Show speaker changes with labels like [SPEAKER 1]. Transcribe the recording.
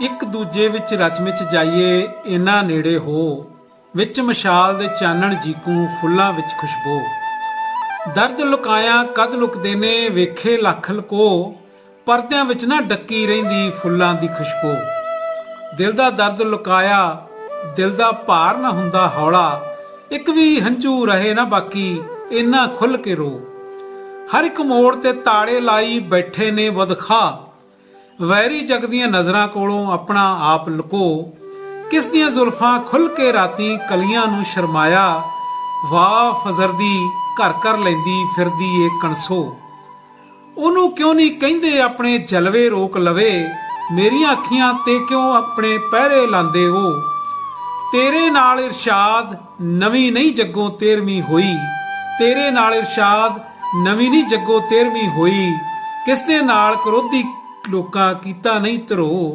[SPEAKER 1] ਇੱਕ ਦੂਜੇ ਵਿੱਚ ਰਚਮਿਚ ਜਾਈਏ ਇਨਾ ਨੇੜੇ ਹੋ। ਵਿੱਚ ਮਸ਼ਾਲ ਦੇ ਚਾਨਣ ਜੀਕੂ ਫੁੱਲਾਂ ਵਿੱਚ ਖੁਸ਼ਬੂ। ਦਰਦ ਲੁਕਾਇਆ ਕਦ ਲੁਕਦੇ ਨੇ, ਵੇਖੇ ਲੱਖ ਲਕੋ। ਪਰਦਿਆਂ ਵਿੱਚ ਨਾ ਡੱਕੀ ਰਹਿੰਦੀ ਫੁੱਲਾਂ ਦੀ ਖੁਸ਼ਬੂ। ਦਿਲ ਦਾ ਦਰਦ ਲੁਕਾਇਆ, ਦਿਲ ਦਾ ਭਾਰ ਨਾ ਹੁੰਦਾ ਹੌਲਾ। ਇੱਕ ਵੀ ਹੰਝੂ ਰਹੇ ਨਾ ਬਾਕੀ ਇੰਨਾ ਖੁੱਲ ਕੇ ਰੋ। ਹਰ ਇੱਕ ਮੋੜ ਤੇ ਤਾੜੇ ਲਾਈ ਬੈਠੇ ਨੇ ਬਦਖਾ ਵੈਰੀ ਜਗ ਦੀਆਂ ਨਜ਼ਰਾਂ ਕੋਲੋਂ ਆਪਣਾ ਆਪ ਲੁਕੋ, ਕਿਸ ਦੀਆਂ ਜ਼ੁਲਫਾਂ ਖੁੱਲ ਕੇ ਰਾਤੀ ਕਲੀਆਂ ਨੂੰ ਸ਼ਰਮਾਇਆ, ਵਾਹ ਫਜ਼ਰ ਦੀ ਘਰ ਘਰ ਲੈਂਦੀ ਫਿਰਦੀ ਏ ਕਣਸੋ। ਉਹਨੂੰ ਕਿਉਂ ਨਹੀਂ ਕਹਿੰਦੇ ਆਪਣੇ ਜਲਵੇ ਰੋਕ ਲਵੇ, ਮੇਰੀਆਂ ਅੱਖੀਆਂ ਤੇ ਕਿਉਂ ਆਪਣੇ ਪਹਿਰੇ ਲਾਂਦੇ ਹੋ? ਤੇਰੇ ਨਾਲ ਇਰਸ਼ਾਦ ਨਵੀਂ ਨਹੀਂ ਜੱਗੋਂ 13ਵੀਂ ਹੋਈ, ਤੇਰੇ ਨਾਲ ਇਰਸ਼ਾਦ ਨਵੀਂ ਨਹੀਂ ਜੱਗੋ 13ਵੀਂ ਹੋਈ ਕਿਸ ਦੇ ਨਾਲ ਕਰੋਧੀ ਲੋਕਾਂ ਕੀਤਾ ਨਹੀਂ ਧਰੋ।